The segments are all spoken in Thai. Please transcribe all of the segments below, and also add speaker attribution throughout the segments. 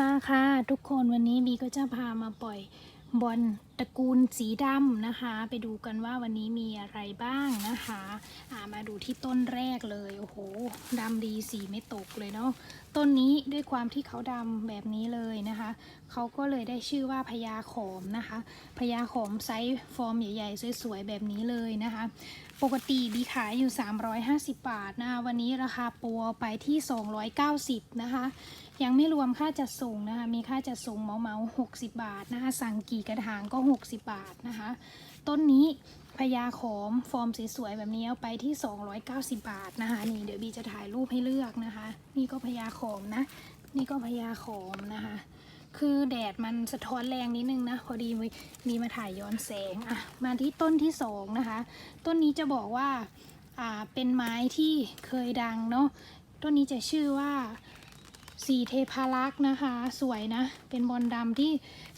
Speaker 1: มาค่ะทุกคนวันนี้บีก็จะพามาปล่อยบอลตระกูลสีดำนะคะ ไปดูกันว่าวันนี้มีอะไรบ้างนะคะามาดูที่ต้นแรกเลยโอ้โหดำดีสีไม่ตกเลยเนาะต้นนี้ด้วยความที่เขาดำแบบนี้เลยนะคะเขาก็เลยได้ชื่อว่าพญาขอมนะคะพญาขอมไซส์ฟอร์มใหญ่ๆ สวยๆแบบนี้เลยนะคะ ปกติบีขายอยู่ 350 บาทนะคะวันนี้ราคาปัวไปที่ 290 นะคะ ยังไม่รวมค่าจัดส่งนะคะ มีค่าจัดส่งเมาเมา60 บาทนะคะ สั่งกี่กระถางก็ 60 บาทนะคะ ต้นนี้พญาขอมฟอร์มสวยๆแบบนี้เอาไปที่ 290 บาทนะคะ นี่เดี๋ยวบีจะถ่ายรูปให้เลือกนะคะ นี่ก็พญาขอมนะ นี่ก็พญาขอมนะคะ คือแดดมันสะท้อนแรงนิดนึงนะ พอดีมีมาถ่ายย้อนแสงอะมาที่ต้นที่สองนะคะ ต้นนี้จะบอกว่าอ่าเป็นไม้ที่เคยดังเนาะต้นนี้จะชื่อว่าสีเทพารักษ์นะคะ สวยนะ เป็นบอลดำที่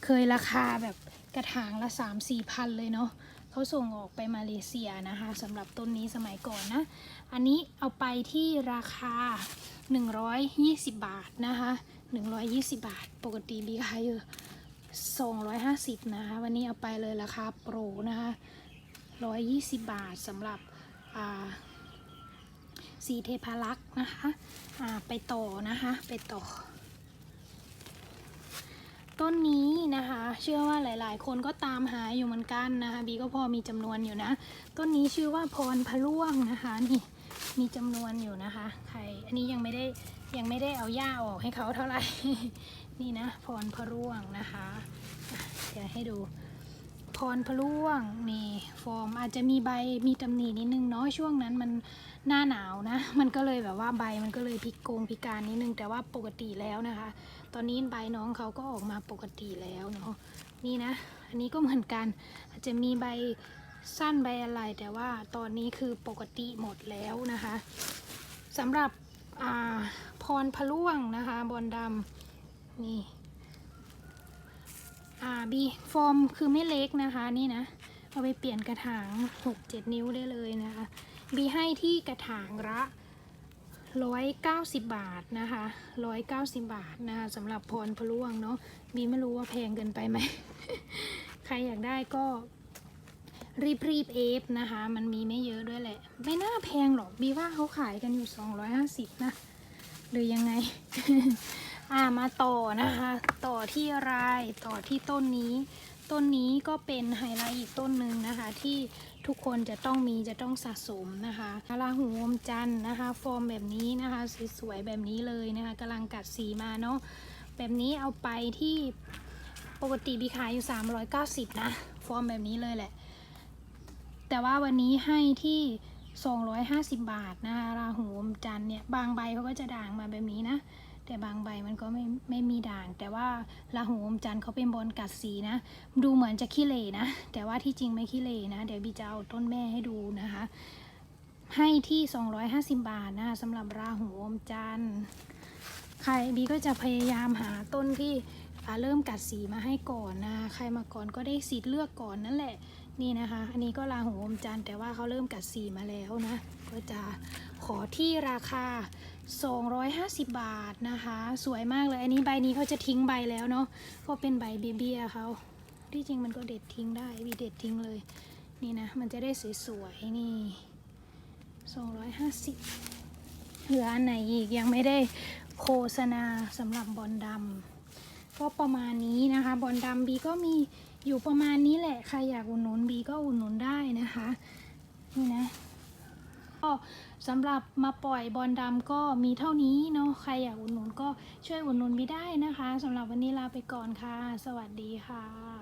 Speaker 1: เคยราคาแบบกระถางละ 3 4พันเลยเนาะเขาส่งออกไปมาเลเซียนะคะสำหรับต้นนี้สมัยก่อนนะ อันนี้เอาไปที่ราคา 120 บาทนะคะ 120 บาท ปกติบีขายอยู่250 นะคะ วันนี้เอาไปเลยราคาโปรนะคะ 120 บาทสำหรับสีเทพารักษ์นะคะไปต่อนะคะ ไปต่อ ต้นนี้นะคะ เชื่อว่าหลายๆ คนก็ตามหาอยู่เหมือนกันนะคะ บีก็พอมีจำนวนอยู่นะ ต้นนี้ชื่อว่าพรพะล่วงนะคะนี่ มีจำนวนอยู่นะคะใครอันนี้ยังไม่ได้ยังไม่ได้เอาหญ้าออกให้เขาเท่าไหร่ นี่นะ พรพร่วงนะคะอะเดี๋ยวให้ดู พรพร่วงนี่ฟอร์มอาจจะมีใบมีตำหนินิดนึงเนาะช่วงนั้นมันหน้าหนาวนะ มันก็เลยแบบว่าใบมันก็เลยพิกโกงพิการนิดนึง แต่ว่าปกติแล้วนะคะ ตอนนี้ใบน้องเขาก็ออกมาปกติแล้วเนาะนี่นะ อันนี้ก็เหมือนกันอาจจะมีใบ สั้นใบอะไรแต่ว่าตอนนี้คือปกติหมดแล้วนะคะสำหรับพรพะล่วงนะคะบอลดำนี่บีฟอร์มคือไม่เล็กนะคะนี่นะเอาไปเปลี่ยนกระถาง 6-7 นิ้วได้เลยนะคะบีให้ที่กระถางละ190 บาทนะคะ190 บาทนะคะสำหรับพรพะล่วงเนาะบีไม่รู้ว่าแพงเกินไปไหม ใครอยากได้ก็ รีบรีบเอฟนะคะ มันมีไม่เยอะด้วยแหละ ไม่น่าแพงหรอกบีว่าเขาขายกันอยู่ 250 นะ หรือยังไง อ่ามาต่อนะคะ ต่อที่รายต่อที่ต้นนี้ ต้นนี้ก็เป็นไฮไลท์อีกต้นหนึ่งนะคะ ที่ทุกคนจะต้องมีจะต้องสะสมนะคะราหูอมจันทร์นะคะ ฟอร์มแบบนี้นะคะสวยๆแบบนี้เลยนะคะกำลังกัดสีมาเนาะแบบนี้เอาไปที่ปกติบีขายอยู่ 390 นะ ฟอร์มแบบนี้เลยแหละ แต่ว่าวันนี้ให้ที่ 250 บาทนะคะราหูอมจันทร์เนี่ยบางใบเขาก็จะด่างมาแบบนี้นะ แต่บางใบมันก็ไม่ไม่มีด่าง แต่ว่าราหูอมจันทร์เขาเป็นบอลกัดสีนะ ดูเหมือนจะขี้เหร่นะ แต่ว่าที่จริงไม่ขี้เหร่นะ เดี๋ยวบีจะเอาต้นแม่ให้ดูนะคะ ให้ที่ 250 บาทนะคะสำหรับราหูอมจันทร์ใครบีก็จะพยายามหาต้นที่เริ่มกัดสีมาให้ก่อนนะ ใครมาก่อนก็ได้สิทธิ์เลือกก่อนนั่นแหละ นี่นะคะ อันนี้ก็ราหูอมจันทร์แต่ว่าเขาเริ่มกัดสีมาแล้วนะ ก็จะขอที่ราคา 250 บาทนะคะ สวยมากเลย อันนี้ใบนี้เขาจะทิ้งใบแล้วเนาะ ก็เป็นใบเบี้ยเขา ที่จริงมันก็เด็ดทิ้งได้วีเด็ดทิ้งเลย นี่นะ มันจะได้สวยๆนี่ 250 เหลืออันไหนอีกยังไม่ได้โฆษณาสำหรับบอลดำก็ประมาณนี้นะคะ บอลดำบีก็มี อยู่ประมาณนี้แหละ ใครอยากอุดหนุนบีก็อุดหนุนได้นะคะ นี่นะ ก็สำหรับมาปล่อยบอลดำก็มีเท่านี้เนาะ ใครอยากอุดหนุนก็ช่วยอุดหนุนบีได้นะคะสำหรับวันนี้ลาไปก่อนค่ะ สวัสดีค่ะ